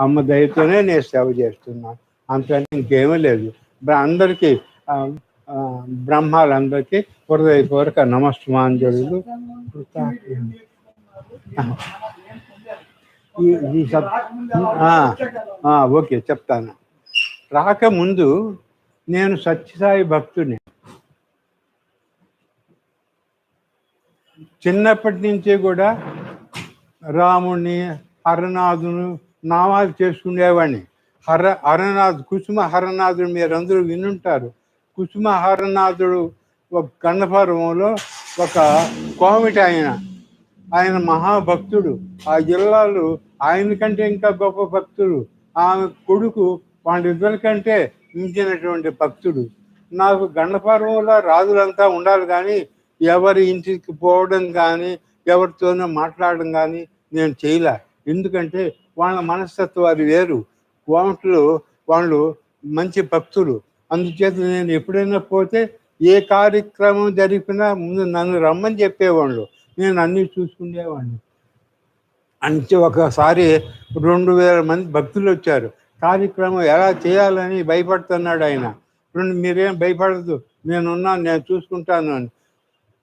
అమ్మ దయతోనే నేను సేవ చేస్తున్నాను అంత ఇంకేమీ లేదు. అందరికీ బ్రహ్మాలందరికీ హృదయపూర్వక నమస్మాంజలు ఈ- ఓకే చెప్తాను. రాకముందు నేను సత్యసాయి భక్తుని. చిన్నప్పటి నుంచి కూడా రాముణ్ణి హరనాథును నామాలు చేసుకునేవాడిని. హర హరనాథ్ కుసుమ హరనాథుడు మీరందరూ వినుంటారు. కుసుమ హరనాథుడు ఒక గంధపర్వంలో ఒక కోమిటి ఆయన. ఆయన మహాభక్తుడు. ఆ జిల్లాలో ఆయన కంటే ఇంకా గొప్ప భక్తుడు. ఆమె కొడుకు వాళ్ళిద్దరికంటే మించినటువంటి భక్తుడు. నాకు గండపర్వంలో రాజులంతా ఉండాలి కానీ ఎవరి ఇంటికి పోవడం కానీ ఎవరితోనో మాట్లాడడం కానీ నేను చేయలే. ఎందుకంటే వాళ్ళ మనస్తత్వం అది వేరు. వాళ్ళు వాళ్ళు మంచి భక్తులు. అందుచేత నేను ఎప్పుడైనా పోతే ఏ కార్యక్రమం జరిపినా ముందు నన్ను రమ్మని చెప్పేవాళ్ళు. నేను అన్నీ చూసుకునేవాడిని. అంటే ఒకసారి రెండు వేల మంది భక్తులు వచ్చారు. కార్యక్రమం ఎలా చేయాలని భయపడుతున్నాడు ఆయన. రెండు మీరేం భయపడదు నేనున్నాను నేను చూసుకుంటాను అని.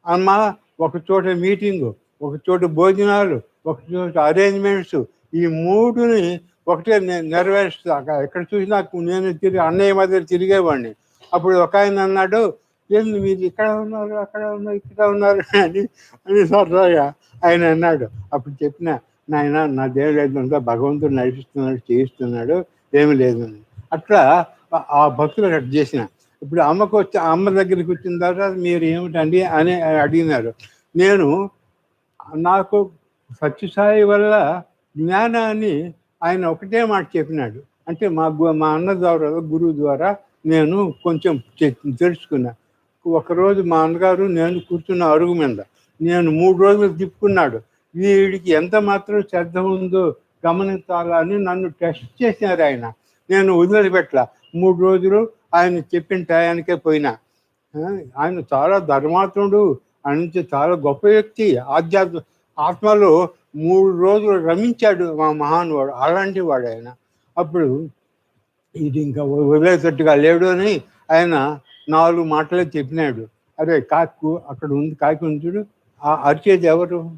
అమ్మ ఒక చోట మీటింగు ఒక చోట భోజనాలు ఒక చోట అరేంజ్మెంట్స్ ఈ మూడుని ఒకటే నేను నెరవేరుస్తా. ఎక్కడ చూసినా నేను తిరిగి అన్నయ్య మధ్య తిరిగేవాడిని. అప్పుడు ఒక ఆయన అన్నాడు ఏంది మీరు ఇక్కడ ఉన్నారు అక్కడ ఉన్నారు ఇక్కడ ఉన్నారు అని అని సరదాగా ఆయన అన్నాడు. అప్పుడు చెప్పిన నాయన నా దేవుడు లేదంతా భగవంతుడు నడిపిస్తున్నాడు చేయిస్తున్నాడు ఏమీ లేదు అట్లా ఆ- ఆ భక్తులు అట్లా చేసిన. ఇప్పుడు అమ్మకు వచ్చి అమ్మ దగ్గరికి వచ్చిన తర్వాత మీరు ఏమిటండి అని అడిగినారు. నేను నాకు సత్యసాయి వల్ల జ్ఞానాన్ని ఆయన ఒకటే మాట చెప్పినాడు. అంటే మా గు- మా అన్న ద్వారా గురువు ద్వారా నేను కొంచెం తెలుసుకున్నా. ఒకరోజు మా అన్నగారు నేను కూర్చున్న అరుగు మీద నేను మూడు రోజులు తిప్పుకున్నాడు. వీడికి ఎంత మాత్రం శ్రద్ధ ఉందో గమనించాలని నన్ను టెస్ట్ చేసినారు ఆయన. నేను వదిలిపెట్టల. మూడు రోజులు ఆయన చెప్పిన టయానికే పోయినా. ఆయన చాలా ధర్మాత్ముడు ఆయన నుంచి చాలా గొప్ప వ్యక్తి ఆధ్యాత్మ ఆత్మలో మూడు రోజులు రమించాడు మా మహానువాడు అలాంటి వాడు ఆయన అప్పుడు ఇది ఇంకా వదిలేసట్టుగా లేడు అని ఆయన నాలుగు మాటలే చెప్పినాడు. అరే కాకు అక్కడ ఉంది కాకి ఉంచుడు ఆ అరిచేది ఎవరు?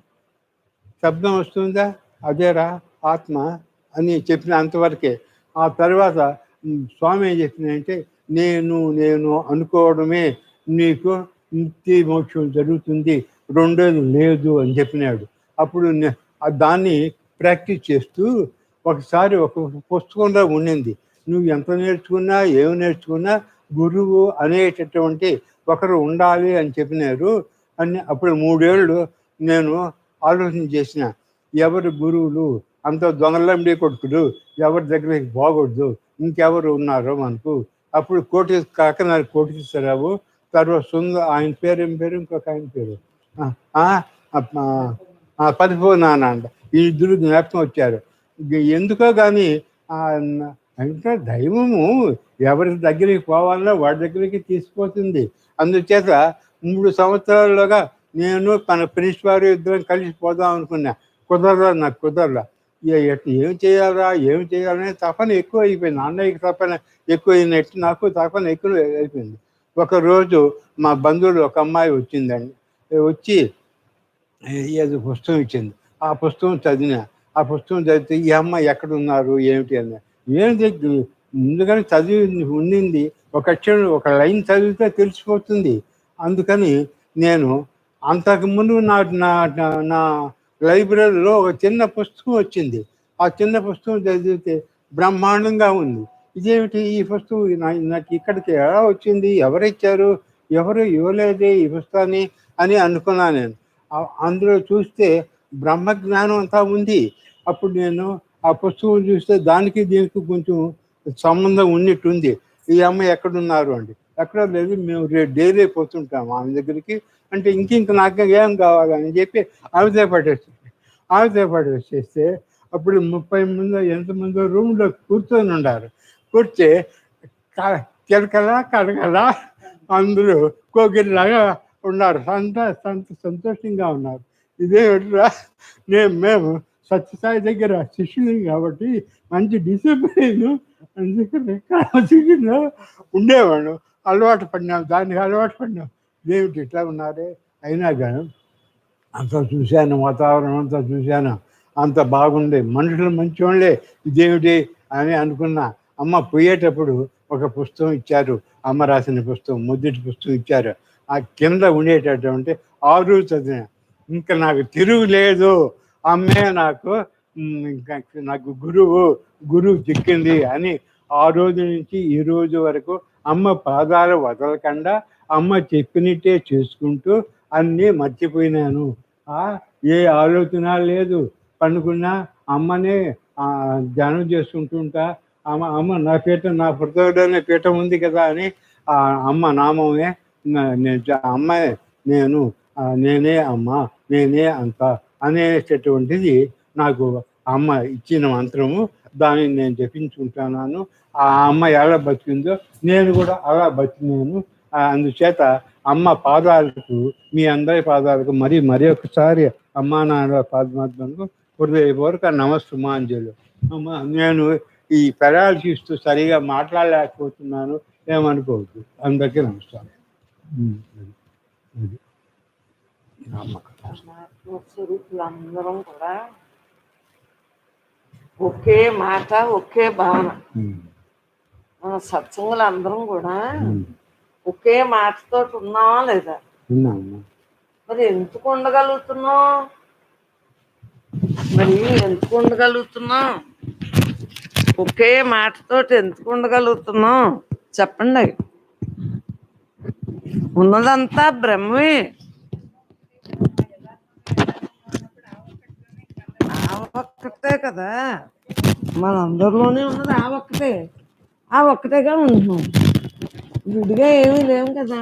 శబ్దం వస్తుందా? అదేరా ఆత్మ అని చెప్పిన అంతవరకే. ఆ తర్వాత స్వామి ఏం చెప్పినంటే నేను నేను అనుకోవడమే నీకు ముక్తి మోక్షం జరుగుతుంది. రెండోది లేదు అని చెప్పినాడు. అప్పుడు దాన్ని ప్రాక్టీస్ చేస్తూ ఒకసారి ఒక పుస్తకంలో ఉండింది నువ్వు ఎంత నేర్చుకున్నా ఏమి నేర్చుకున్నా గురువు అనేటటువంటి ఒకరు ఉండాలి అని చెప్పినారు. అని అప్పుడు మూడేళ్ళు నేను ఆలోచన చేసిన ఎవరు గురువులు? అంత దొంగలంబి కొడుకులు ఎవరి దగ్గరికి బాగూడదు ఇంకెవరు ఉన్నారో మనకు. అప్పుడు కోటి కాకనాడు కోటేశ్వరరావు తర్వాత సుందర ఆయన పేరు ఏం పేరు? ఇంకొక ఆయన పేరు? ఆ, ఈ ఇద్దరు జ్ఞాపకం వచ్చారు. ఎందుకో కానీ అంటే దైవము ఎవరి దగ్గరికి పోవాలన్నా వాడి దగ్గరికి తీసుకుపోతుంది. అందుచేత మూడు సంవత్సరాలుగా నేను మన వారు ఇద్దరం కలిసి పోదాం అనుకున్నా. కుదరదా నాకు కుదరలా. ఇక ఎట్ ఏం చేయాలా ఏం చేయాలనే తపన ఎక్కువ అయిపోయింది. అన్నయ్యకి తపన ఎక్కువ అయినట్టు నాకు తపన ఎక్కువ అయిపోయింది. ఒకరోజు మా బంధువులు ఒక అమ్మాయి వచ్చిందండి. వచ్చి ఏదో పుస్తకం ఇచ్చింది. ఆ పుస్తకం చదివిన ఆ పుస్తకం చదివితే ఈ అమ్మాయి ఎక్కడ ఉన్నారు ఏమిటి అని. ఏంటి ముందుగానే చదివి ఉండింది. ఒక అక్షరం ఒక లైన్ చదివితే తెలిసిపోతుంది. అందుకని నేను అంతకుముందు నా నా నా- నా లైబ్రరీలో ఒక చిన్న పుస్తకం వచ్చింది. ఆ చిన్న పుస్తకం చదివితే బ్రహ్మాండంగా ఉంది. ఇదేమిటి ఈ పుస్తకం? నాకు ఇక్కడికి ఎలా వచ్చింది? ఎవరిచ్చారు ఎవరు ఇవ్వలేదే ఈ పుస్తకాన్ని అని అనుకున్నాను నేను. అందులో చూస్తే బ్రహ్మ జ్ఞానం అంతా ఉంది. అప్పుడు నేను ఆ పుస్తకం చూస్తే దానికి దీనికి కొంచెం సంబంధం ఉన్నట్టుంది. ఈ అమ్మాయి ఎక్కడున్నారు అండి? ఎక్కడ లేదు. మేము రేపు డైలీ పోతుంటాం ఆమె దగ్గరికి. అంటే ఇంకింక నాకు ఏం కావాలని చెప్పి ఆమెతో పట్టేసి ఆమెతో పట్టేసేస్తే అప్పుడు ముప్పై మంది ఎంతమందో రూమ్లో కూర్చొని ఉన్నారు కూర్చే కిలకలా కడకలా అందరూ కోకిలాగా ఉన్నారు. అంత సంత సంతోషంగా ఉన్నారు. ఇదేమిట్రా నేను మేము సత్యసాయి దగ్గర శిష్యుని కాబట్టి మంచి డిసిప్లిన్ అందుకని క్రమశిక్షణ ఉండేవాడు అలవాటు పడినాం. దానికి అలవాటు పడినాం. ఏమిటి ఇట్లా ఉన్నారే అయినా కానీ అంత చూశాను వాతావరణం అంతా చూశాను. అంత బాగుండే. మనుషులు మంచివాళ్ళే ఇదేమిటి అని అనుకున్నా. అమ్మ పోయేటప్పుడు ఒక పుస్తకం ఇచ్చారు. అమ్మ రాసిన పుస్తకం మొదటి పుస్తకం ఇచ్చారు. ఆ కింద ఉండేటటువంటి ఆరు చదివిన. ఇంకా నాకు తిరుగు లేదు అమ్మే నాకు నాకు గురువు గురువు చిక్కింది అని ఆ రోజు నుంచి ఈ రోజు వరకు అమ్మ పాదాలు వదలకుండా అమ్మ చెప్పినట్టే చేసుకుంటూ అన్నీ మర్చిపోయినాను. ఏ ఆలోచన లేదు. పండుకున్నా అమ్మనే ధ్యానం చేసుకుంటుంటా. అమ్మ అమ్మ నా పీఠం నా హృదయంలోనే పీఠం ఉంది కదా అని ఆ అమ్మ నామమే అమ్మాయి నేను నేను నేనే అమ్మ నేనే అంత అనేటటువంటిది నాకు అమ్మ ఇచ్చిన మంత్రము. దానిని నేను జపించుకుంటున్నాను. ఆ అమ్మ ఎలా బతికిందో నేను కూడా అలా బతికినాను. అందుచేత అమ్మ పాదాలకు మీ అందరి పాదాలకు మరి మరి ఒకసారి అమ్మా నాన్న పాదమాత్మకు హృదయపూర్వక నమస్సుమాంజలు. అమ్మ నేను ఈ పెరాలసిస్తో సరిగా మాట్లాడలేకపోతున్నాను. ఏమనుకోవద్దు. అందరికీ నమస్కారం. స్వరూపులందరం కూడా ఒకే మాట ఒకే భావన. మన సత్సంగులందరం కూడా. ఒకే మాటతో ఉన్నావా లేదా? మరి ఎందుకు ఉండగలుగుతున్నావు మరి ఎందుకు ఉండగలుగుతున్నావు ఒకే మాటతో ఎందుకు ఉండగలుగుతున్నావు చెప్పండి. ఉన్నదంతా బ్రహ్మే. ఆ ఒక్కటే కదా. మనందరిలోనే ఉన్నది ఆ ఒక్కటే. ఆ ఒక్కటేగా ఉంటున్నాం. విడిగా ఏమీ లేవు కదా.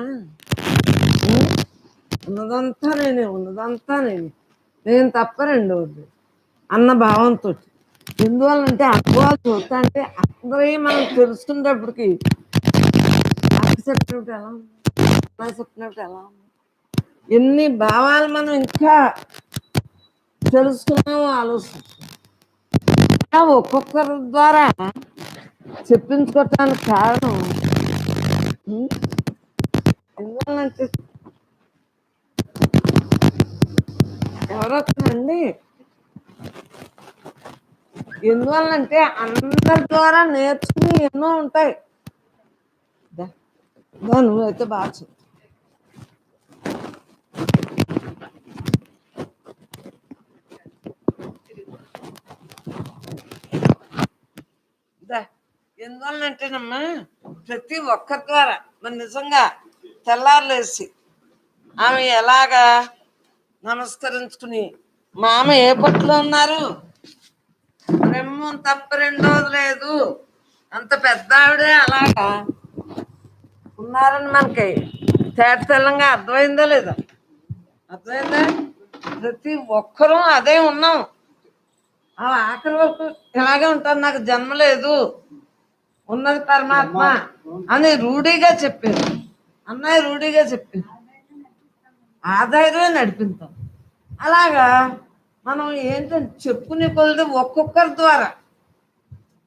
ఉన్నదంతా నేనే ఉన్నదంతా నేనే. నేను తప్ప రెండవది అన్న భావంతో ఎందువల్లంటే అనుభవాలు చూస్తా అంటే అందరూ మనం తెలుసుకునేటప్పటికి. అక్కడ చెప్పినప్పుడు ఎలా ఉంది? నా ఎలా ఉంది? ఎన్ని భావాలు మనం ఇంకా తెలుసుకున్నాము ఆలోచిస్తున్నాం ఒక్కొక్కరి ద్వారా చెప్పించుకోవటానికి కారణం ఉం? ఎందువల్లంటే ఎవరొస్తారండి? ఎందువల్లంటే అందరి ద్వారా నేర్చుకుని ఎన్నో ఉంటాయి. నువ్వైతే బాగా చెప్పు. దా. ఎందువల్లంటేనమ్మా ప్రతి ఒక్కరి ద్వారా మరి నిజంగా తెల్లారులేసి ఆమె ఎలాగా నమస్కరించుకుని మామ ఏ పట్టులో ఉన్నారు? బ్రహ్మం తప్ప రెండోది లేదు. అంత పెద్ద ఆవిడే అలాగా ఉన్నారని మనకి తేటతెల్లంగా అర్థమైందా లేదా? అర్థమైందా? ప్రతి ఒక్కరూ అదే ఉన్నాం. ఆ ఆఖరి వరకు ఇలాగే ఉంటాను నాకు జన్మ లేదు. ఉన్నది పరమాత్మ అని రూఢిగా చెప్పారు. అన్నయ్య రూఢిగా చెప్పారు. ఆ ధైర్యమే నడిపిస్తాం అలాగా మనం ఏంటంటే చెప్పుకునే కొలది ఒక్కొక్కరి ద్వారా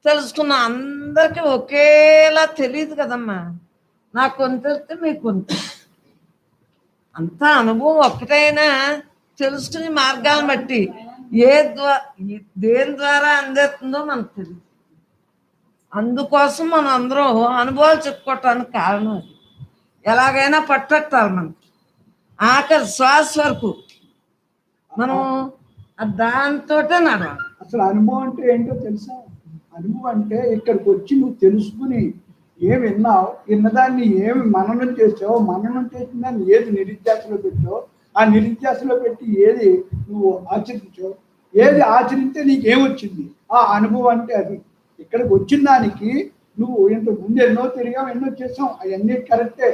తెలుసుకున్న అందరికీ ఒకేలా తెలియదు కదమ్మా. నాకు కొంత తెలిస్తే మీకు కొంత. అంతా అనుభవం ఒక్కటైనా తెలుసుకునే మార్గాలను బట్టి ఏ ద్వారా దేని ద్వారా అందేస్తుందో మనకు తెలియదు. అందుకోసం మనం అందరం అనుభవాలు చెప్పుకోవటానికి కారణం అది. ఎలాగైనా పట్టట్టాలి మనం. ఆఖరి శ్వాస వరకు మనం దాంతో నడవాలి. అసలు అనుభవం అంటే ఏంటో తెలుసా? అనుభవం అంటే ఇక్కడికి వచ్చి నువ్వు తెలుసుకుని ఏమి విన్నావు విన్నదాన్ని ఏమి మననం చేసావు మననం చేసిన దాన్ని ఏది నిరుధ్యాసలో పెట్టావు ఆ నిరుధ్యాసలో పెట్టి ఏది నువ్వు ఆచరించావు ఏది ఆచరిస్తే నీకేమొచ్చింది? ఆ అనుభవం అంటే అది. ఇక్కడికి వచ్చిన దానికి నువ్వు ఇంత ముందు ఎన్నో తిరిగాం ఎన్నో చేసాం అవన్నీ కరెక్టే.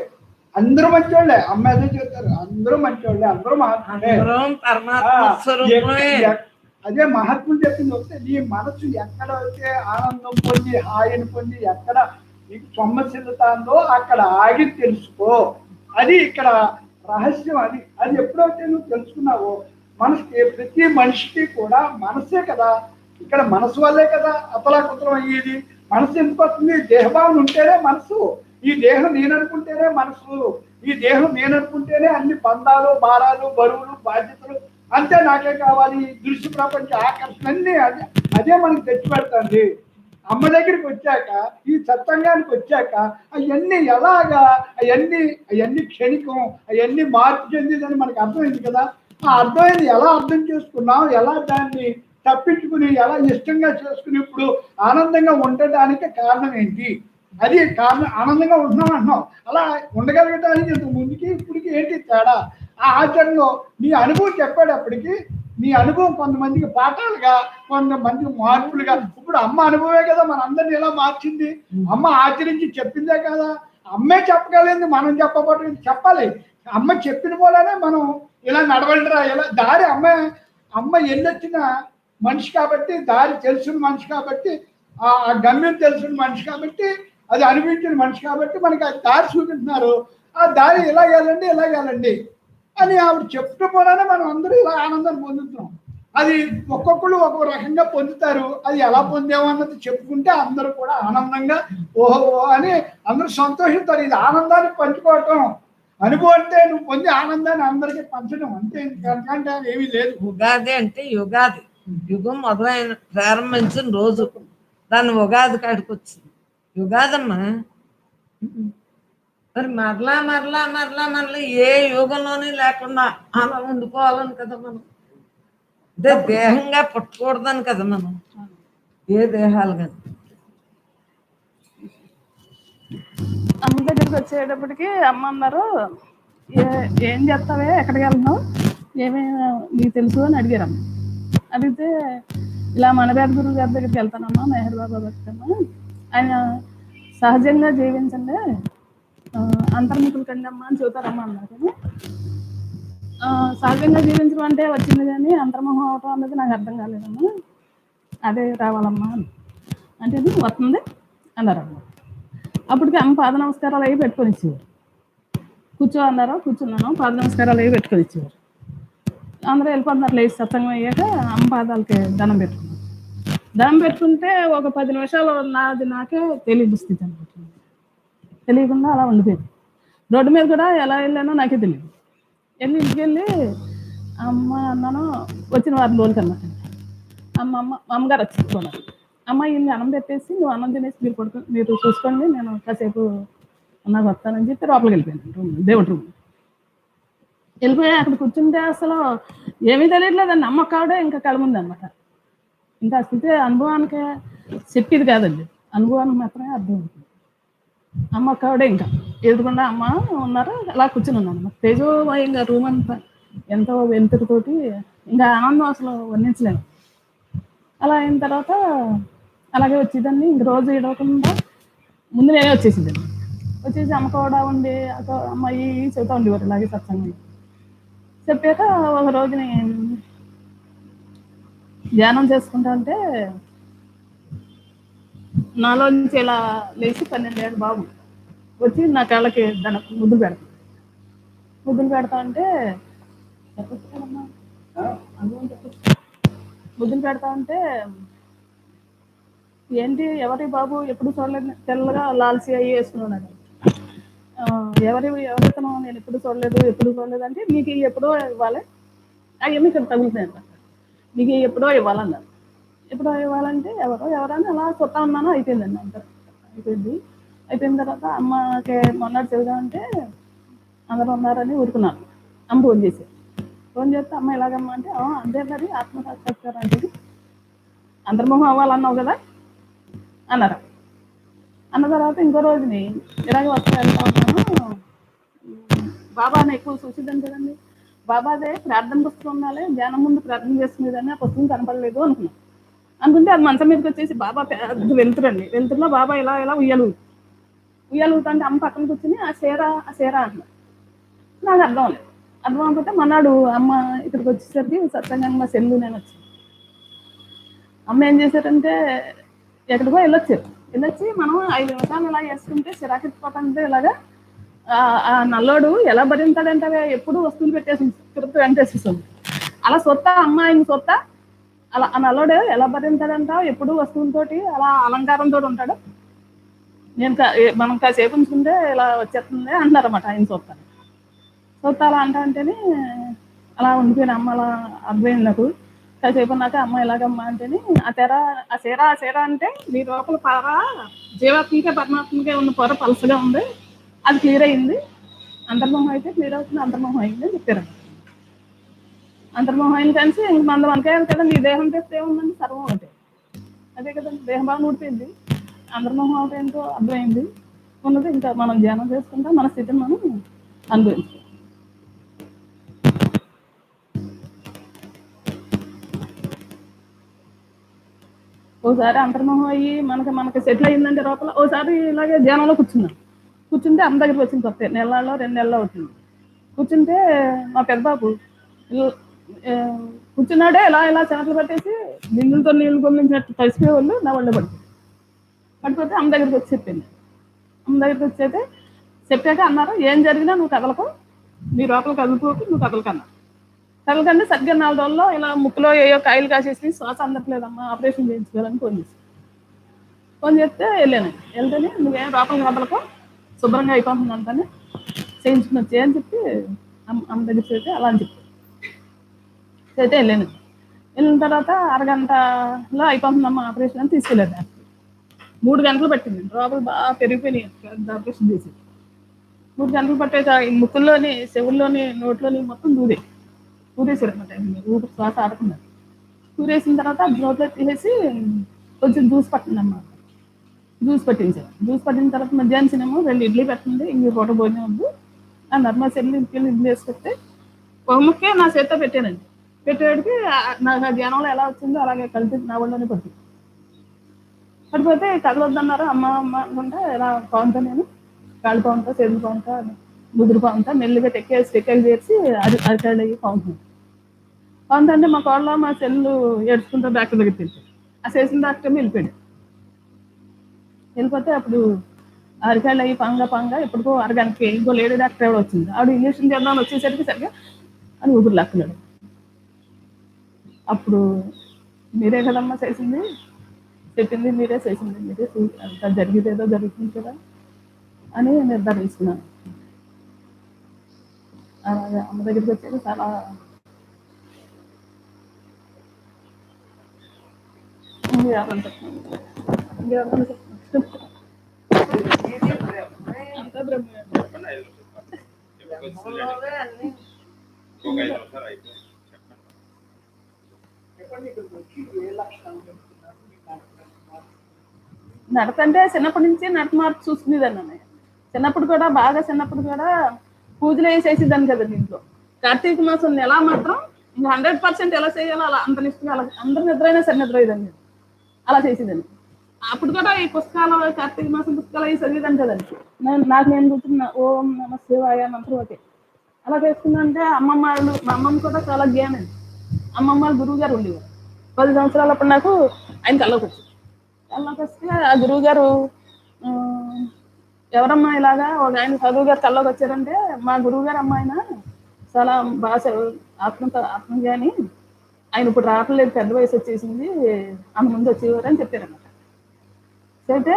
అందరూ మంచోళ్ళే అమ్మ అదే చెప్తారు అందరూ మంచోళ్ళే అందరూ మహాత్ములే. అదే మహాత్ములు చెప్పింది వస్తే నీ మనసు ఎక్కడ అయితే ఆనందం పొంది హాయిని పొంది ఎక్కడ నీకు సొమ్మసిల్లుతాందో అక్కడ ఆగి తెలుసుకో. అది ఇక్కడ రహస్యం అది. అది ఎప్పుడైతే నువ్వు తెలుసుకున్నావో మనసుకి ప్రతి మనిషికి కూడా మనసే కదా ఇక్కడ మనసు వల్లే కదా అతలాకుతలం అయ్యేది. మనసు ఎందుకు వస్తుంది? దేహభావన ఉంటేనే మనసు. ఈ దేహం నేను అనుకుంటేనే మనసు. ఈ దేహం నేను అనుకుంటేనే అన్ని బంధాలు భారాలు బరువులు బాధ్యతలు అంతే నాకే కావాలి. దృశ్య ప్రపంచ ఆకర్షణ అన్ని అదే అదే మనకు తెచ్చిపెడుతుంది అమ్మ దగ్గరికి వచ్చాక ఈ సత్సంగానికి వచ్చాక అవన్నీ ఎలాగా అవన్నీ అవన్నీ క్షణికం అవన్నీ మార్పు చెందిందని మనకు అర్థమైంది కదా. ఆ అర్థమైంది ఎలా అర్థం చేసుకున్నాం? ఎలా దాన్ని తప్పించుకుని ఎలా ఇష్టంగా చేసుకుని ఇప్పుడు ఆనందంగా ఉండటానికి కారణం ఏంటి? అది కారణం ఆనందంగా ఉంటున్నాం అంటున్నాం. అలా ఉండగలగటానికి ఇంత ముందుకి ఇప్పటికి ఏంటి తేడా? ఆ ఆచరణలో నీ అనుభవం చెప్పేటప్పటికి నీ అనుభవం కొంతమందికి పాఠాలుగా కొంతమందికి మార్పులుగా ఇప్పుడు అమ్మ అనుభవే కదా మన అందరిని ఎలా మార్చింది? అమ్మ ఆచరించి చెప్పిందే కదా. అమ్మే చెప్పగలిగింది మనం చెప్పబట్టి చెప్పాలి. అమ్మ చెప్పిన పోలానే మనం ఇలా నడవండిరా ఇలా దారి అమ్మ అమ్మ ఎన్నొచ్చిన మనిషి కాబట్టి దారి తెలిసిన మనిషి కాబట్టి ఆ గమ్యం తెలిసిన మనిషి కాబట్టి అది అనిపించిన మనిషి కాబట్టి మనకి ఆ దారి చూపిస్తున్నారు. ఆ దారి ఇలా వెళ్ళండి ఇలా వెళ్ళండి అని ఆవిడ చెప్తూ పోరానే మనం అందరూ ఇలా ఆనందాన్ని పొందుతున్నాం. అది ఒక్కొక్కరు ఒక్కొక్క రకంగా పొందుతారు. అది ఎలా పొందామన్నది చెప్పుకుంటే అందరూ కూడా ఆనందంగా ఓహో ఓహో అని అందరూ సంతోషిస్తారు. ఇది ఆనందాన్ని పంచుకోవటం. అనుభవం అంటే నువ్వు పొందే ఆనందాన్ని అందరికీ పంచడం అంతే. ఎందుకంటే ఏమీ లేదు. ఉగాది అంటే యుగాది. యుగం మొదలైన ప్రారంభించిన రోజు. దాన్ని ఉగాది కాడికి వచ్చింది. యుగాదమ్మా మరి మరలా మరలా మరలా మరలా ఏ యుగంలోనే లేకుండా అలా ఉండిపోవాలని కదా మనం. అంటే దేహంగా పుట్టకూడదని కదా మనం. ఏ దేహాలు కానీ అమ్మ దగ్గరికి వచ్చేటప్పటికి అమ్మ అన్నారు ఏం చేస్తావే? ఎక్కడికి వెళ్తున్నావు? ఏమేమి నీకు తెలుసు? అని అడిగారు అమ్మ అడిగితే ఇలా మనబేద గురువు గారి దగ్గరికి వెళ్తానమ్మా మెహర్ బాబా దగ్గరమ్మా ఆయన సహజంగా జీవించండి అంతర్ముఖులు కండి అమ్మా అని చెబుతారమ్మా అన్నారు సహజంగా జీవించడం అంటే వచ్చింది కానీ అంతర్ముఖం అవటం అన్నది నాకు అర్థం కాలేదమ్మా. అదే రావాలమ్మా అంటే ఇది వస్తుంది అన్నారమ్మా అప్పటికి అమ్మ పాద నమస్కారాలు అవి పెట్టుకొని ఇచ్చేవారు. కూర్చో అన్నారో కూర్చున్నాను పాద నమస్కారాలు అవి పెట్టుకొని ఇచ్చేవారు. అందరూ వెళ్ళిపోతున్నారు లేచి సత్సంగం అయ్యాక అమ్మ పాదాలకి దండం పెట్టుకున్నాను దండం పెట్టుకుంటే ఒక పది నిమిషాలు నాది నాకే తెలియదు స్థితి అనమాట తెలియకుండా అలా ఉండిపోయింది. రోడ్డు మీద కూడా ఎలా వెళ్ళానో నాకే తెలియదు. వెళ్ళి ఇంటికి వెళ్ళి అమ్మ అన్నాను వచ్చిన వారం రోజులకి అన్నమాట అమ్మ అమ్మ అమ్మగారు వచ్చి అమ్మ ఇల్లు అన్నం పెట్టేసి నువ్వు అన్నం తినేసి మీరు పడుకో మీరు చూసుకోండి నేను కాసేపు నాకు వస్తానని చెప్పి లోపలికి వెళ్ళిపోయాను రూమ్ దేవుడి రూమ్. వెళ్ళిపోయి అక్కడ కూర్చుంటే అసలు ఏమీ తెలియట్లేదండి అమ్మ కావడే ఇంకా కలముంది అనమాట ఇంకా అసలు అనుభవానికి చెప్పేది కాదండి. అనుభవానికి మాత్రమే అర్థం అవుతుంది. అమ్మ కావడే ఇంకా. ఎదురుకుండా అమ్మ ఉన్నారు అలా కూర్చుని ఉన్నాను అనమాట తేజోమయంగా రూమ్ అంతా ఎంతో వెంతుడితోటి ఇంకా ఆనందం అసలు వర్ణించలేము. అలా అయిన తర్వాత అలాగే వచ్చేదాన్ని. ఇంక రోజు ఇడవకుండా ముందు నేనే వచ్చేసింది. వచ్చేసి అమ్మ కూడా ఉండి అక్క అమ్మాయి చెబుతా ఉండేవారు ఇలాగే సత్సంగం. చెప్పాక ఒక రోజు నేను ధ్యానం చేసుకుంటా అంటే నుంచి ఇలా లేచి పన్నెండేళ్ళ బాబు వచ్చి నా కాళ్ళకి దాని ముద్దులు పెడతా. ముద్దులు పెడతా అంటే ముద్దులు పెడతా అంటే ఏంటి ఎవరి బాబు ఎప్పుడు చూడలేదు తెల్లగా లాల్చి అయ్యి వేసుకున్నాడు. ఎవరి ఎవరితను నేను ఎప్పుడు చూడలేదు ఎప్పుడు చూడలేదు అంటే మీకు ఎప్పుడో ఇవ్వాలి. అవన్నీ ఇక్కడ తగులుతాయి అన్నమాట మీకు ఎప్పుడో ఇవ్వాలన్నారు. ఎప్పుడో ఇవ్వాలంటే ఎవరో ఎవరైనా అలా చూస్తా ఉన్నాను అయిపోయిందండి అంత. అయిపోయింది. అయిపోయిన తర్వాత అమ్మకి మొన్నటి చదివామంటే అందరూ ఉన్నారని ఊరుకున్నాను అమ్మ ఫోన్ చేసి. ఫోన్ చేస్తే అమ్మ ఎలాగమ్మా అంటే అందరి అంతే మరి ఆత్మసాక్షాత్కారం అంటే అంతర్ముఖం అవ్వాలన్నావు కదా? అన్నారు. అన్న తర్వాత ఇంకో రోజుని ఇలాగ వస్తా వెళ్తా ఉన్నాను. బాబాని ఎక్కువ చూసిద్దాం కదండి. బాబాదే ప్రార్థన పుస్తకం ఉండాలి ధ్యానం ముందు ప్రార్థన చేసుకునేదని ఆ పుస్తకం కనపడలేదు అనుకున్నాను అనుకుంటే అది మంచం మీదకి వచ్చేసి బాబా పెద్ద వెళ్తురండి. వెళ్తున్నా బాబా ఇలా ఇలా ఉయ్యాలు ఉయ్యాలు ఊగుతుంటే అమ్మ పక్కన కూర్చుని ఆ చీర ఆ చీర అంటున్నా నాకు అర్థం లేదు అర్థం అవ్వకపోతే మన్నాడు అమ్మ ఇక్కడికి వచ్చేసరికి సత్యంగా మా సెల్లు నేను వచ్చాను అమ్మ ఏం చేశారంటే ఎక్కడికో వెళ్ళొచ్చారు. వెళ్ళొచ్చి మనం ఐదు నిమిషాలు ఇలా వేసుకుంటే చిరాకెత్తిపోతాంటే ఇలాగా ఆ- నల్లోడు ఎలా భరించాడంటే ఎప్పుడు వస్తువులు పెట్టేసి తిరుపతి వెంటేసేస్తుంది అలా సొత్త అమ్మాయిని సొత్త అలా ఆ నల్లోడు ఎలా భరించాడంట ఎప్పుడు వస్తువులతోటి అలా అలంకారంతో ఉంటాడు. నేను మనం కాసేపు ఉంచుకుంటే ఇలా వచ్చేస్తుంది అన్నారన్నమాట ఆయన సొత్త. సొత్త అలా అంటా అంటేనే అలా ఉండిపోయిన అమ్మ అలా అర్థమైంది నాకు. కాసేపు నాకు అమ్మ ఎలాగమ్మా? అంటేని ఆ తెర ఆ చీర ఆ చీర అంటే మీ లోపల పొర జీవాత్మకే పరమాత్మకే ఉన్న పొర పలసగా ఉంది. అది క్లియర్ అయింది. అంతర్మోహం అయితే క్లియర్ అవుతుంది అంతర్మోహం అయింది అని చెప్పారు. అంతర్మోహం అయిన కలిసి ఇంక మన మనకే కదా నీ దేహం తెస్తే ఏముందండి? సర్వం ఒకటే. అదే కదా దేహం బాగా ఊడిపోయింది అంతర్మోహం ఒకటి ఏంటో అర్థమైంది. ఉన్నది ఇంకా మనం ధ్యానం చేసుకుంటా మన స్థితిని మనం అనుభవించాలి ఓసారి అంతర్మోహం అయ్యి మనకి మనకి సెటిల్ అయిందంటే లోపల ఓసారి ఇలాగే ధ్యానంలో కూర్చున్నాం. కూర్చుంటే అమ్మ దగ్గరికి వచ్చింది కొత్త నెలలో రెండు నెలలు అవుతుంది కూర్చుంటే మా పెద్దబాబు కూర్చున్నాడే ఇలా ఇలా చేతులు పట్టేసి నిందులతో నీళ్ళు పొందించినట్టు తడిసిపోయే వాళ్ళు నా వాళ్ళు పడుతుంది పడిపోతే అమ్మ దగ్గరికి వచ్చి చెప్పింది. అమ్మ దగ్గరికి వచ్చేది చెప్పాక అన్నారు ఏం జరిగినా నువ్వు కదలకు నీ లోపల కదులుకోకు నువ్వు కదలకు అన్నారు సరిగ్గా నాలుగు రోజుల్లో ఇలా ముక్కులో ఏయో కాయలు కాసేసి శ్వాస అందట్లేదమ్మా ఆపరేషన్ చేయించుకోవాలని ఫోన్ చేసి ఫోన్ చేస్తే వెళ్ళాను. వెళ్తేనే నువ్వేం లోపలికి కదలకు శుభ్రంగా అయిపోతుంది అంతానే. చేయించుకుని వచ్చే అని చెప్పి అమ్మ దగ్గర చేస్తే అలా అని చెప్పి అయితే వెళ్ళాను. వెళ్ళిన తర్వాత అరగంటలో అయిపోతుందమ్మా ఆపరేషన్ అని తీసుకెళ్ళాను మూడు గంటలు పట్టింది. లోపల బాగా పెరిగిపోయినాయి ఆపరేషన్ చేసి మూడు గంటలు పట్టే ఈ ముక్కుల్లోని చెవుల్లోని నోట్లోని మొత్తం దూదే దూరేసారు అనమాట ఊపిరి శ్వాస ఆడకుండా. ఊరేసిన తర్వాత నోట్లో తీసేసి కొంచెం జ్యూస్ పట్టిందమ్మా జ్యూస్ పట్టించారు. జ్యూస్ పట్టిన తర్వాత మధ్యాహ్నం సినిమా రెండు ఇడ్లీ పెట్టండి ఇంక పూట భోజనం ఉంది. ఆ నర్మా చెల్లి ఇంటికి వెళ్ళి ఇడ్లీ వేసి పెడితే ఒక ముక్కే నా చేత్తో పెట్టానండి పెట్టేటికి నాకు ఆ ఎలా వచ్చిందో అలాగే కలిపి నా ఒళ్ళోనే పడుతుంది పడిపోతే కదలొద్దన్నారు అమ్మ అమ్మ అనుకుంటే ఇలా పావుతా నేను. కాళ్ళు పావుతా చేతులు పావుతా అని. పావుతా మెల్లిగా తెక్కేసి టెక్కేసి చేసి అది అరికాళ్ళు అయ్యి పావుతుంది మా కోళ్ళ మా చెల్లు ఏడ్చుకుంటూ డాక్టర్ దగ్గరికి వెళ్ళిపోయి ఆ చేసిన డాక్టర్ వెళ్ళిపోయాడు వెళ్ళిపోతే అప్పుడు అరికాళ్ళు అయ్యి పంగ పంగ ఎప్పటికో అరగంటకి ఇంకో లేడీ డాక్టర్ ఎవడో వచ్చింది. ఆవిడ ఇంజక్షన్ చేద్దాం వచ్చేసరికి సరిగ్గా అని ఊపిరి లాక్కున్నాడు. అప్పుడు మీరే కదమ్మా చేసింది? చెప్పింది మీరే చేసింది. మీరే చూ- అంత జరుగుతుంది కదా అని నిర్ధారించుకున్నాను అలాగే అమ్మ దగ్గరికి వచ్చేది చాలా ఇంకెవరన్నా చెప్పండి. ఇంకెవరన్నా చెప్పండి. అంతా బ్రహ్మే. చెప్పండి ఇక్కడికి వచ్చి ఏ లక్షణాలు చెప్తున్నారు మీ కార్యక్రమం నడక నడతంటే చిన్నప్పటి నుంచి నడక మార్పు చూసుకునేదాన్ని చిన్నప్పుడు కూడా బాగా చిన్నప్పుడు కూడా పూజలు వేసేసేదాన్ని కదా ఇంట్లో కార్తీక మాసం ఎలా మాత్రం ఇంకా హండ్రెడ్ పర్సెంట్ ఎలా చేయాలో అలా అంత నిష్ఠగా అలా అందరు నిద్ర అయినా సరే నిద్ర అయ్యేదాన్ని అలా చేసేదాన్ని. అప్పుడు కూడా ఈ పుస్తకాలు కార్తీక మాసం పుస్తకాలు అవి చదివేదాన్ని కదండి నేను. నాకు నేను గుర్తున్నా ఓం నమ శివాయ మంత్రం ఒకటి. అలా చేసుకుందంటే అమ్మమ్మ వాళ్ళు మా అమ్మమ్మ కూడా చాలా జ్ఞానం. అమ్మమ్మ వాళ్ళ గురువు గారు ఉండేవారు. పది సంవత్సరాలు అప్పుడు నాకు ఆయన కళ్ళకి వచ్చింది కళ్ళకి వస్తే ఆ గురువు గారు ఆ, ఎవరమ్మా ఇలాగా? ఒక ఆయన చదువు గారు కల్లోకి వచ్చారంటే మా గురువు గారు అమ్మాయిన చాలా బాగా చదువు- ఆత్మ ఆత్మజ్ఞాని ఆయన ఇప్పుడు రావట్లేదు పెద్ద వయసు వచ్చేసింది అంత ముందు వచ్చేవారు అని చెప్పారనమాట అయితే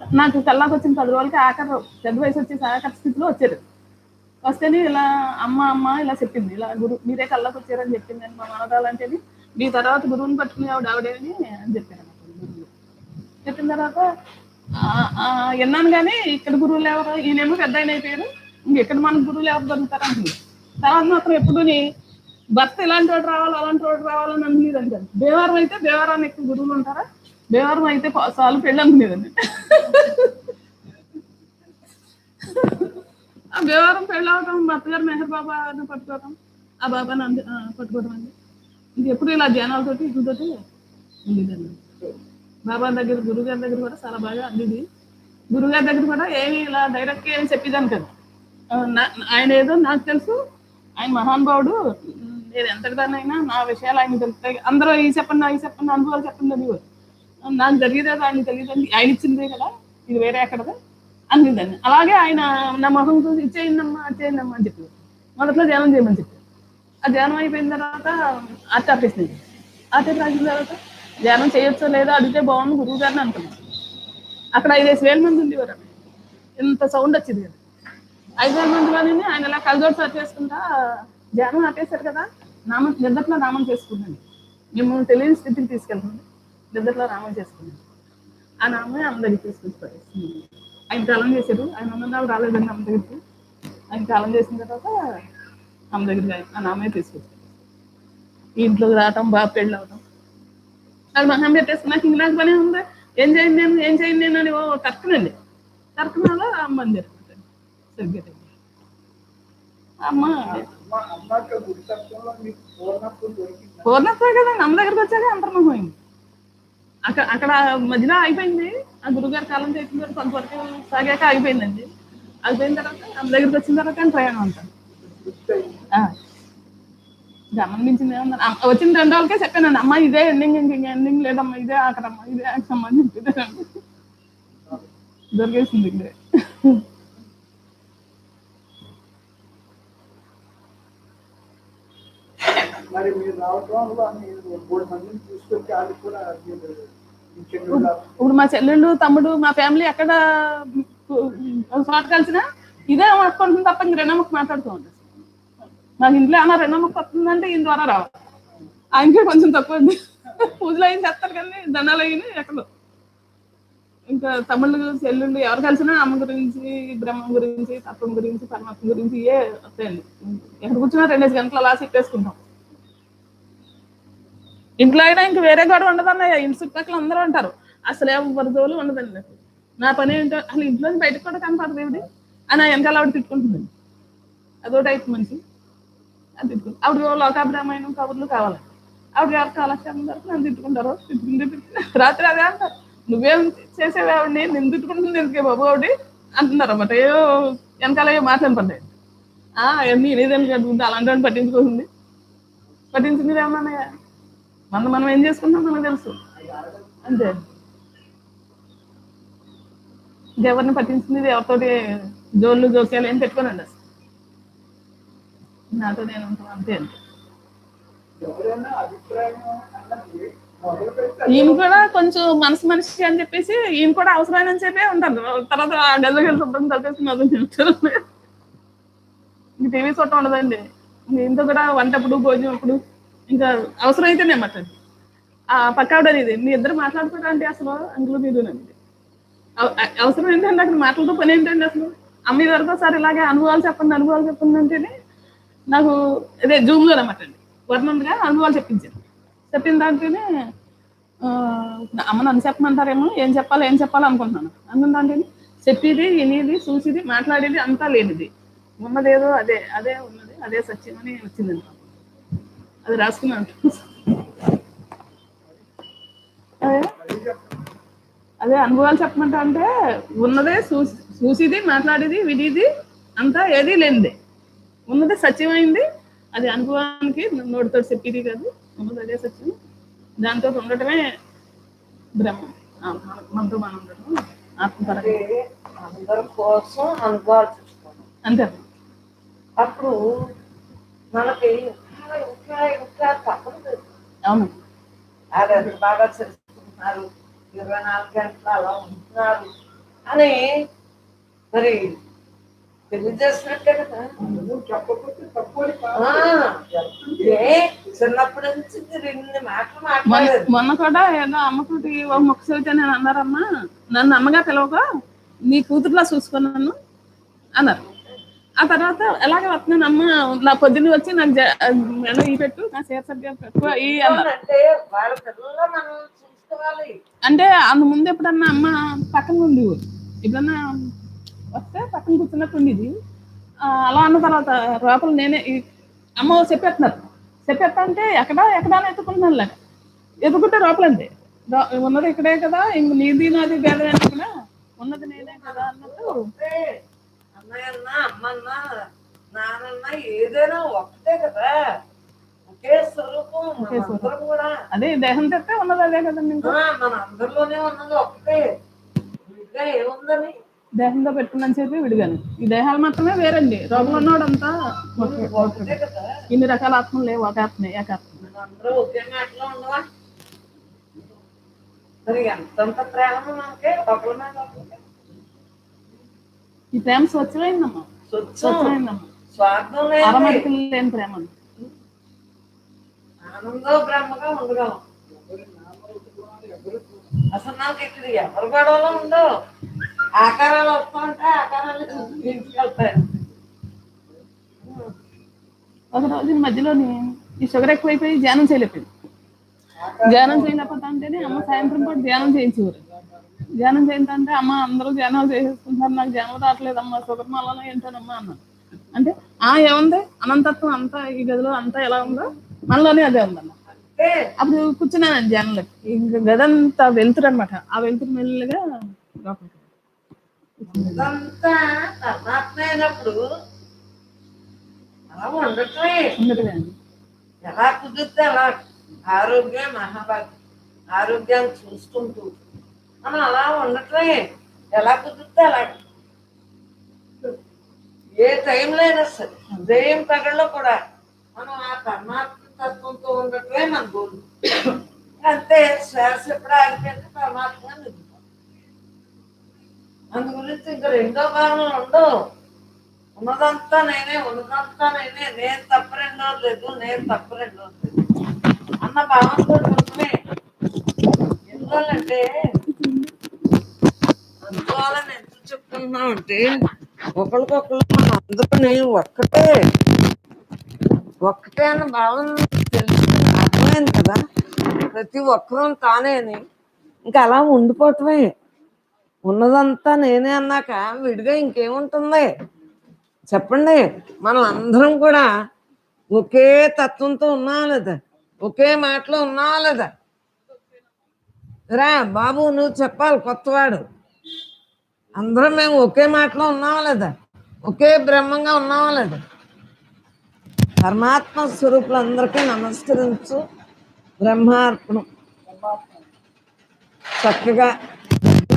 నాకు కల్లాకి వచ్చిన పది రోజులకి ఆఖరు పెద్ద వయసు వచ్చేసి ఆఖరి స్థితిలో వచ్చారు. వస్తేనే ఇలా అమ్మ అమ్మ ఇలా చెప్పింది. ఇలా గురు మీరే కళ్ళకి వచ్చారని చెప్పింది అని మా మనదాలంటే మీ తర్వాత గురువుని పట్టుకునే ఆవిడ ఆవిడేని అని చెప్పారు అన్నమాట చెప్పిన తర్వాత విన్నాను కానీ ఇక్కడ గురువులు ఎవరు? ఈయనేమో పెద్ద ఆయన అయిపోయారు ఇంకెక్కడ మన గురువులు ఎవరు దొరుకుతారు అంటుంది తర్వాత మాత్రం ఎప్పుడు భర్త ఇలాంటి వాడు రావాలి అలాంటి వాడు రావాలని అనుకునేదని దేవారం అయితే దేవారాన్ని ఎక్కువ గురువులు ఉంటారా? దేవారం అయితే సార్లు పెళ్ళి అనుకునేదండి. ఆ దేవారం పెళ్ళి అవటం మా అత్తగారు మెహర్ బాబా అని పట్టుకోవటం ఆ బాబాని అంది ఆ, పట్టుకోవటం అండి. ఇంకెప్పుడు ఇలా జనాలతోటి ఇటుతోటి ఉండేదండి. బాబా దగ్గర గురుగారి దగ్గర కూడా చాలా బాగా అందింది. గురుగారి దగ్గర కూడా ఏమి ఇలా డైరెక్ట్గా ఏమి చెప్పేదాన్ని కదా. ఆయన ఏదో నాకు తెలుసు ఆయన మహానుభావుడు. నేను ఎంతటిదానైనా నా విషయాలు ఆయన తెలుస్తాయి. అందరూ ఈ చెప్పండి ఈ చెప్పండి అనుభవాలు చెప్పండి అది నాకు జరిగేదేదో ఆయన తెలియదండి ఆయన ఇచ్చిందే కదా ఇది వేరే ఎక్కడదా అందిందండి. అలాగే ఆయన నా మొహం చూసి ఇచ్చేయండమ్మా ఇచ్చేయండమ్మా అని చెప్పారు మొదట్లో ధ్యానం చేయమని చెప్పారు. ఆ ధ్యానం అయిపోయిన తర్వాత ఆర్ట్ ఆపేసింది ఆర్ట్ రాసిన తర్వాత ధ్యానం చేయొచ్చో లేదో అడిగితే బాగుంది గురువు గారిని అనుకున్నాను అక్కడ ఐదేసి వేల మంది ఉండేవారు. ఇంత సౌండ్ వచ్చింది కదా. ఐదు వేల మందిలోనే ఆయన ఇలా కలజోడు సార్ చేసుకుంటా ధ్యానం ఆపేశారు కదా. నామం నిద్రలో నామం చేసుకున్నాను. మిమ్మల్ని తెలియని స్థితికి తీసుకెళ్తుంది నిద్రలో నామం చేసుకున్నాను. ఆ నామే అమ్మ దగ్గరికి తీసుకొచ్చి ఆయన కాలం చేశారు ఆయన ఉన్నప్పుడు రాలేదండి అమ్మ దగ్గరికి. ఆయన కాలం చేసిన తర్వాత అమ్మ దగ్గరికి ఆ నామే తీసుకొచ్చారు. ఇంట్లోకి రావటం బాగా పెళ్ళి అవటం అది మహం పెట్టేసి నాకు ఇంక పని ఉంది ఏం చేయండి నేను ఏం చేయండి నేను అని ఓ తర్కనండి తర్కనాలో అమ్మ జరుగుతుంది సరిగ్గా అమ్మ పూర్ణత్వం దొరికింది కదండి అమ్మ దగ్గరకు వచ్చాక అంతర్మమైంది అక్కడ అక్కడ మధ్యలో ఆగిపోయింది ఆ గురుగారు కాలం చేసిన తర్వాత కొంతవరకు సాగాక ఆగిపోయిందండి. ఆగిపోయిన తర్వాత అమ్మ దగ్గరికి వచ్చిన తర్వాత ప్రయాణం అంటాను. గమనించింది ఏమన్నా వచ్చిన రెండు రోజులకే చెప్పాను అమ్మ ఇదే ఎండింగ్ ఇంక ఎండింగ్ లేదమ్మా ఇదే ఆఖరమ్మ ఇదే ఆఖరమ్మ అని దొరికేసింది ఇక్కడే. మరి మీరు రావటం వల్ల మీరు మూడు మందిని తీసుకొచ్చి వాళ్ళు కూడా. ఇప్పుడు మా చెల్లెళ్ళు తమ్ముడు మా ఫ్యామిలీ ఎక్కడ చోట కలిసినా ఇదే మాట్లాడుతుంది తప్ప ఇంక రెండో ముక్క మాట్లాడుతూ ఉంటుంది నాకు ఇంట్లో ఏమన్నా రెండో ముక్క వస్తుందంటే ఈయన ద్వారా రావాలి ఆయనకే కొంచెం తక్కువ ఉంది. పూజలు అయిన చేస్తారు కానీ దండాలు అయినా ఎక్కడ. ఇంకా తమ్ముళ్ళు చెల్లెళ్ళు ఎవరు కలిసినా అమ్మ గురించి బ్రహ్మం గురించి తత్వం గురించి పరమాత్మ గురించి ఏ వస్తాయండి. ఎక్కడ కూర్చున్నా రెండేసి గంటలు అలా చెప్పేసుకుంటాం. ఇంట్లో అయినా ఇంక వేరే గొడవ ఉండదన్నయ్య. ఇంటి చుట్టుపక్కల అందరూ ఉంటారు. అసలు ఎవరి జోలు ఉండదండి. నా పని ఏంటో అసలు ఇంట్లో బయటకు కూడా కనపడదు ఏమిటి అని ఆ వెనకాల ఆవిడ తిట్టుకుంటుందండి. అదో టైప్ మనిషి. అని తిట్టుకుంది ఆవిడ లోకాభిరామాయణం కబుర్లు కావాలి? ఆవిడ గారు కాలక్షేమం తరపు నన్ను తిట్టుకుంటారు. తిట్టుకుంటే రాత్రి అదే అంటారు నువ్వేం చేసేవి ఆవిడని? నేను తిట్టుకుంటుంది ఎందుకే బాబు ఆవిడ అంటున్నారు అన్నమాట ఏదో వెనకాల ఏ మాట్లాడి ఆ, అవన్నీ ఇదేదని కట్టుకుంటే అలాంటి వాడిని పట్టించుకోతుంది పట్టించుకునేది ఏమన్నా మనం మనం ఏం చేసుకుంటాం మనకు తెలుసు. అంతే. ఇంకెవరిని పట్టించుకునేది ఎవరితోటి జోళ్ళు జోక్యాలు ఏం పెట్టుకోనండి అసలు. నాతో నేను ఉంటాను అంతే ఈయన కూడా కొంచెం మనసు మనిషి అని చెప్పేసి ఈయన కూడా అవసరమైన చెప్పే ఉంటారు. తర్వాత వెళ్ళి శుభ్రం కలిపేసి మొదలు చెప్తారు. టీవీ చూడటం ఉండదండి. ఇంత కూడా వంటప్పుడు భోజనం అప్పుడు ఇంకా అవసరం అయితేనే మాట్లాడి ఆ పక్క ఆవిడ అనేది మీ ఇద్దరు మాట్లాడుకోవడం అంటే అసలు అందులో మీరు అవసరం ఏంటంటే అక్కడ మాటలతో పని ఏంటండి అసలు? అమ్మ ఇది వరకు సార్ ఇలాగే అనుభవాలు చెప్పండి అనుభవాలు చెప్పండి అంటేనే నాకు అదే జూమ్లో అనమాట అండి వర్ణంగా అనుభవాలు చెప్పించారు. చెప్పిన దాంట్లోనే ఆ, అమ్మ నన్ను చెప్పమంటారేమో ఏం చెప్పాలో ఏం చెప్పాలో అనుకుంటున్నాను. అన్న దాంట్లోనే చెప్పేది వినేది చూసేది మాట్లాడేది అంతా లేనిది. ఉన్నదేదో అదే అదే ఉన్నది అదే సత్యం అని వచ్చింది అది రాసుకున్నాను. అదే. అదే అనుభవాలు చెప్పమంటా అంటే ఉన్నదే చూసి చూసేది మాట్లాడేది వినేది అంతా ఏది లేనిదే. ఉన్నది సత్యమైంది. అది అనుభవానికి నోటితో చెప్పేది కాదు. ఉన్నది అదే సత్యం. దాంతో ఉండటమే బ్రహ్మం. మనతో మనం ఉండటం అందరి కోసం అనుభవాలు చూసుకోవడం అంతే అప్పుడు మనకి అవును. అది బాగా తెలుసుకుంటున్నారు ఇరవై నాలుగు గంటలు అలా ఉంటున్నారు. అని మరి తెలియజేసినట్టే కదా చిన్నప్పటి నుంచి ఇన్ని మాటలు మొన్న కూడా ఏదో అమ్మతోటి ఒక మొక్క చదివితే నేను అన్నారమ్మా. నన్ను అమ్మగా పిలవక. నీ కూతురులా చూసుకున్నాను అన్నారు. ఆ తర్వాత ఎలాగ వస్తున్నాను అమ్మ? నా పొద్దున్న వచ్చి నాకు మెడ ఈ పెట్టు నా సేర్ సరిగ్గా పెట్టు ఈ అంటే అందు ముందు ఎప్పుడన్నా అమ్మ పక్కన ఉంది ఎప్పుడన్నా వస్తే పక్కన కూర్చున్నట్టు ఉండేది. అలా అన్న తర్వాత లోపల నేనే అమ్మ చెప్పేస్తున్నారు. చెప్పేస్తా అంటే ఎక్కడ ఎక్కడ ఎత్తుకుంటున్నాను లేక. ఎత్తుకుంటే లోపల అంతే రా- ఉన్నది ఇక్కడే కదా ఇంక నీది నాది భేదం కూడా ఉన్నది నేనే కదా అన్నట్టు. అంటే అన్నయ్య అన్నా అమ్మన్న నానన్న ఏదైనా ఒకటే కదా. ఒకే స్వరూపం కూడా. అదే దేహం తెస్తే ఉన్నది అదే కదండి ఇంకా. మన అందరిలోనే ఉన్నది ఒకటే విడిగా ఏముందని? దేహంతో పెట్టుకున్నాను చెప్పి విడిగాను. ఈ దేహాలు మాత్రమే వేరండి. రోగం కదా ఇన్ని రకాల ఆత్మలు లేవు ఒక ఆత్మ ఏకాత్మ. ఈ ప్రేమ స్వచ్ఛమైందమ్మా. అరమడికలు లేని ప్రేమ అసలు నాకు ఇక్కడ ఎవరు గొడవలో ఉండవు. ఆకారాలు ఆకారాలు ఇంటికి ఒక రోజు మధ్యలోని ఈ షుగర్ ఎక్కువైపోయి ధ్యానం చేయలేకపోయింది. ధ్యానం చేయలేకపోతా అంటేనే అమ్మ సాయంత్రం పూట ధ్యానం చేయించేవారు. ధ్యానం చేయిందంటే అమ్మ అందరూ ధ్యానాలు చేసేసుకుంటారు నాకు ధ్యానం రావట్లేదు అమ్మ షుగర్ మళ్ళా ఏంటోనమ్మా అన్నాను అంటే ఆ ఏముంది? అనంతత్వం అంతా ఈ గదిలో అంతా ఎలా ఉందో మనలోనే అదే ఉందన్న అప్పుడు కూర్చున్నాను ధ్యానంలో ఇంకా గదంతా వెళ్తురు అనమాట ఆ వెళ్తురు మెల్లగా లోపలికి. ఇదంతా పరమాత్మ అయినప్పుడు అలా ఉండటమే. ఎలా కుదిరితే అలా ఆరోగ్యం మహాభాగ్యం ఆరోగ్యాన్ని చూసుకుంటూ. మనం అలా ఉండటమే ఎలా కుదిరితే అలా. ఏ టైంలో అయినా సరే ఉదయం పగల్లో కూడా మనం ఆ పరమాత్మ తత్వంతో ఉండటమే మన గోలు అంతే శ్వాస ఎప్పుడు ఆగిపోయింది పరమాత్మ నిలుపుతాం అందు గురించి ఇంకా రెండో భావనలు ఉండవు. ఉన్నదంతా నేనే ఉన్నదంతా నేనే. నేను తప్ప రెండో లేదు నేను తప్ప రెండో లేదు. అన్న భావంతో ఉంటున్నాయి ఎందువల్లంటే అందువలన ఎందుకు చెప్తున్నాం అంటే ఒకరికొకరు మన అందరినీ ఒక్కటే ఒక్కటే అన్న భావన తెలిసి అర్థమైంది కదా? ప్రతి ఒక్కరూ తానే అని ఇంకా అలా ఉండిపోవటమే. ఉన్నదంతా నేనే అన్నాక విడిగా ఇంకేముంటుంది? చెప్పండి. మనం అందరం కూడా ఒకే తత్వంతో ఉన్నావా లేదా ఒకే మాటలో ఉన్నావా లేదా రా బాబు నువ్వు చెప్పాలి కొత్తవాడు. అందరం మేము ఒకే మాటలో ఉన్నావా లేదా ఒకే బ్రహ్మంగా ఉన్నావా లేదా పరమాత్మ స్వరూపులందరికీ నమస్కరించు. బ్రహ్మార్పణం. చక్కగా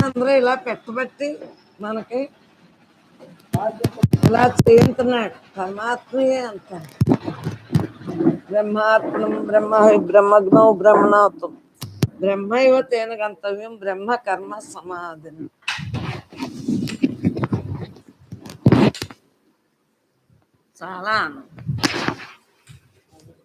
అందరూ ఇలా పెట్టబట్టి మనకి ఇలా చేయించున్నాడు పరమాత్మయే అంత బ్రహ్మార్పణం బ్రహ్మ బ్రహ్మజ్ఞం బ్రహ్మణాత్వం బ్రహ్మైవ తేన గంతవ్యం బ్రహ్మ కర్మ సమాధిని. చాలా ఆనందం.